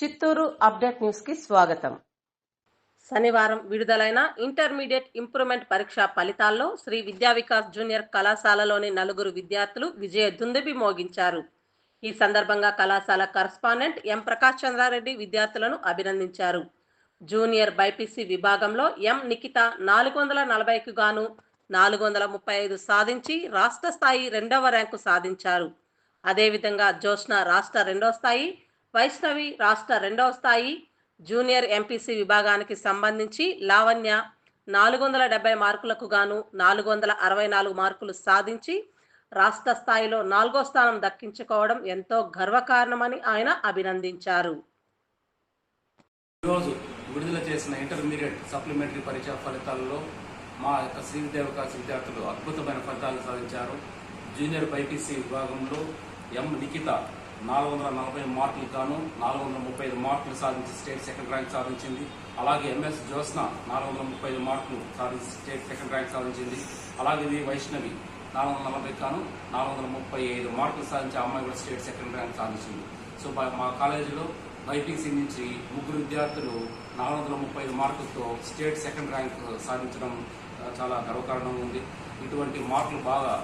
Chittoor update న్యూస్కి స్వాగతం. శనివారం విడుదలైన ఇంటర్మీడియట్ ఇంప్రూవ్మెంట్ పరీక్ష ఫలితాల్లో శ్రీ విద్యా వికాస్ జూనియర్ కళాశాలలోని నలుగురు విద్యార్థులు విజయ దుందుబి మోగించారు. ఈ సందర్భంగా కళాశాల కరస్పాండెంట్ ఎం ప్రకాష్ చంద్రారెడ్డి విద్యార్థులను అభినందించారు. జూనియర్ బైపీసీ విభాగంలో ఎం నిఖిత నాలుగు వందల నలభైకు గాను నాలుగు వందల ముప్పై ఐదు సాధించి రాష్ట్ర స్థాయి రెండవ ర్యాంకు సాధించారు. అదేవిధంగా జోష్న రాష్ట్ర రెండవ స్థాయి వైష్ణవి రాష్ట్ర రెండవ స్థాయి జూనియర్ ఎంపీసీ విభాగానికి సంబంధించి లావణ్య నాలుగు వందల డెబ్బై మార్కులకు గాను నాలుగు వందల అరవై నాలుగు మార్కులు సాధించి రాష్ట్ర స్థాయిలో నాలుగో స్థానం దక్కించుకోవడం ఎంతో గర్వకారణమని ఆయన అభినందించారు. ఈరోజు విడుదల చేసిన ఇంటర్మీడియట్ సప్లిమెంటరీ పరీక్ష ఫలితాలలో మా యొక్క శ్రీ విద్యా విద్యార్థులు అద్భుతమైన ఫలితాలు సాధించారు. జూనియర్ బైపీసీ విభాగంలో ఎం. నిఖిత నాలుగు వందల నలభై మార్కులు గాను నాలుగు వందల ముప్పై ఐదు మార్కులు సాధించి స్టేట్ సెకండ్ ర్యాంక్ సాధించింది. అలాగే ఎంఎస్ జ్యోత్స్న నాలుగు వందల ముప్పై ఐదు మార్కులు సాధించి స్టేట్ సెకండ్ ర్యాంక్ సాధించింది. అలాగే వి వైష్ణవి నాలుగు వందల నలభై గాను నాలుగు వందల ముప్పై ఐదు మార్కులు సాధించి అమ్మాయి కూడా స్టేట్ సెకండ్ ర్యాంక్ సాధించింది. సో మా కాలేజీలో బైపీసీ నుంచి ముగ్గురు విద్యార్థులు నాలుగు వందల ముప్పై ఐదు మార్కులతో స్టేట్ సెకండ్ ర్యాంక్ సాధించడం చాలా గర్వకారణంగా ఉంది. ఇటువంటి మార్కులు బాగా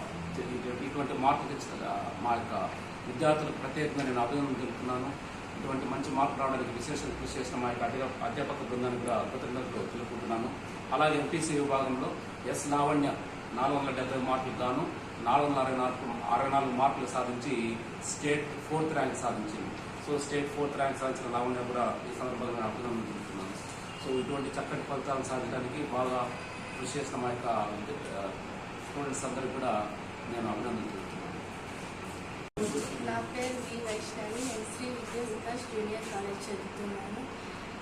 ఇటువంటి మార్కులు తెచ్చిన మా యొక్క విద్యార్థులకు ప్రత్యేకంగా నేను అభినందన తెలుపుతున్నాను. ఇటువంటి మంచి మార్కులు రావడానికి విశేష కృషి చేసిన మా యొక్క అధ్యాపక బృందానికి కూడా కృతజ్ఞతలు తెలుపుకుంటున్నాను. అలాగే ఎంపీసీ విభాగంలో ఎస్ లావణ్య నాలుగు వందల డెబ్బై మార్కులు గాను నాలుగు వందల అరవై నాలుగు అరవై నాలుగు మార్కులు సాధించి స్టేట్ ఫోర్త్ ర్యాంక్ సాధించింది. సో స్టేట్ ఫోర్త్ ర్యాంక్ సాధించిన లావణ్య కూడా ఈ సందర్భంగా నేను అభినందన తెలుపుతున్నాను. సో ఇటువంటి చక్కటి ఫలితాలను సాధించడానికి బాగా కృషి చేసిన మా యొక్క స్టూడెంట్స్ అందరికీ కూడా నేను అభినందన తెలుపుతున్నాను. నా పేరు వి వైష్ణవి నేను శ్రీ విద్యా వికాస్ జూనియర్ కాలేజ్ చదువుతున్నాను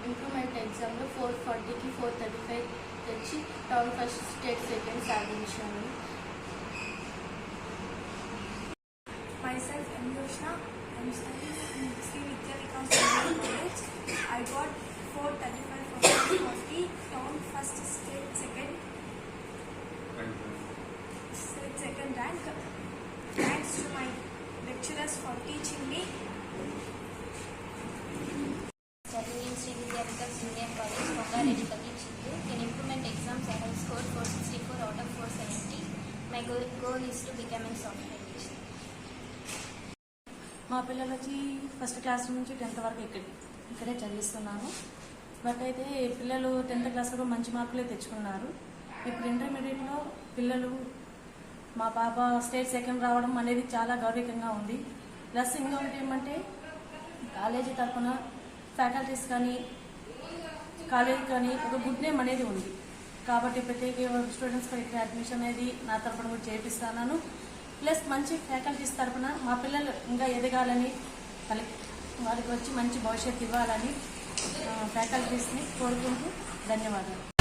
ఇంప్రూవ్మెంట్ ఎగ్జామ్లో ఫోర్ ఫార్టీకి ఫోర్ థర్టీ ఫైవ్ తెచ్చి టౌన్ ఫస్ట్ స్టేట్ సెకండ్ సాధించాను myself M. Yoshna. I'm studying in Sri Vidya Vikas Junior College. I got 435 for 40, town first, state second, state second rank. Thanks to my lecturers for teaching me Shri Vidyapeetham senior college Kongareddy public school improvement exams I score four sixty four out of four seventy my goal is to become in software మా పిల్లలు వచ్చి first class నుంచి tenth వరకు ఇక్కడ ఇక్కడే చదివిస్తున్నాను but అయితే పిల్లలు tenth class వరకు మంచి మార్కులే తెచ్చుకున్నారు. ఇప్పుడు ఇంటర్మీడియట్లో పిల్లలు మా పాప స్టేట్ సెకండ్ రావడం అనేది చాలా గౌరవంగా ఉంది. ప్లస్ ఇంకొకటి ఏమంటే కాలేజీ తరఫున ఫ్యాకల్టీస్ కానీ కాలేజ్ కానీ ఒక గుడ్ నేమ్ అనేది ఉంది. కాబట్టి ప్రత్యేక స్టూడెంట్స్కి ఇక్కడ అడ్మిషన్ అనేది నా తరఫున కూడా చేపిస్తాను. ప్లస్ మంచి ఫ్యాకల్టీస్ తరఫున మా పిల్లలు ఇంకా ఎదగాలని వాళ్ళకి వారికి వచ్చి మంచి భవిష్యత్తు ఇవ్వాలని ఫ్యాకల్టీస్ని కోరుకుంటూ ధన్యవాదాలు.